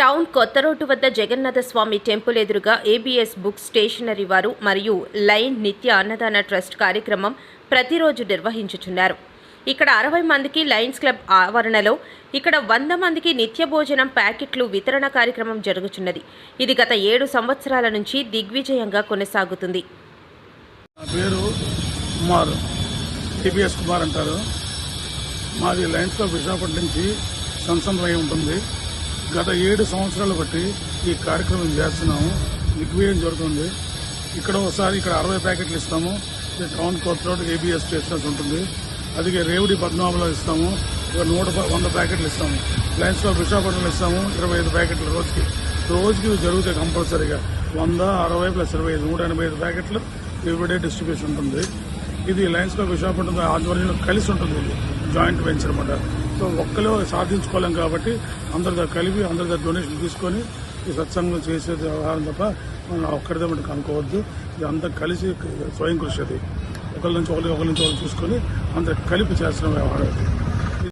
Town కొత్త రోడ్డు వద్ద జగన్నాథ స్వామి టెంపుల్ ఎదురుగా ఏబిఎస్ బుక్ స్టేషనరీ వారు మరియు లైన్ నిత్య అన్నదాన ట్రస్ట్ కార్యక్రమం ప్రతిరోజు నిర్వహించుచున్నారు. ఇక్కడ అరవై మందికి లయన్స్ క్లబ్ ఆవరణలో ఇక్కడ వంద మందికి నిత్య భోజనం ప్యాకెట్లు వితరణ కార్యక్రమం జరుగుచున్నది. ఇది గత ఏడు సంవత్సరాల నుంచి దిగ్విజయంగా కొనసాగుతుంది. పేరు కుమార్ టీపీఎస్ కుమార్ అంటారు. మాది లయన్స్ క్లబ్ విశాఖపట్నం నుంచి సంసంలయం ఉంటుంది. గత ఏడు సంవత్సరాలు బట్టి ఈ కార్యక్రమం చేస్తున్నాము. దిగ్విజయం జరుగుతుంది? ఇక్కడ ఒకసారి ఇక్కడ అరవై ప్యాకెట్లు ఇస్తాము. Town court road ABS stations ఉంటుంది. అది రేవుడి పద్మనాభంలో ఇస్తాము. ఇక నూట వంద ప్యాకెట్లు ఇస్తాము. లయన్స్ క్లబ్ విశాఖపట్నంలో ఇస్తాము. ఇరవై ఐదు ప్యాకెట్లు రోజుకి. రోజుకి ఇవి జరుగుతాయి కంపల్సరీగా. వంద అరవై ప్లస్ ఇరవై ఐదు నూట ఎనభై ఐదు ప్యాకెట్లు ఎవ్రీడే డిస్ట్రిబ్యూషన్ ఉంటుంది. ఇది లయన్స్ క్లబ్ విశాఖపట్నం ఆధ్వర్యంలో కలిసి ఉంటుంది ఇది. జాయింట్ వెంచర్ అనమాట ప్రభుత్వం ఒక్కలే సాధించుకోలేం కాబట్టి అందరితో కలిపి అందరితో డొనేషన్ తీసుకొని ఈ సత్సంగం చేసే వ్యవహారం తప్ప మనం ఒక్కడిదే మనకు అనుకోవద్దు. ఇది అంతా కలిసి స్వయం కృషి అది. ఒకరి నుంచి ఒకరి ఒకరి నుంచి ఒకరు చూసుకొని అందరు కలిపి చేస్తున్న వ్యవహారం అది.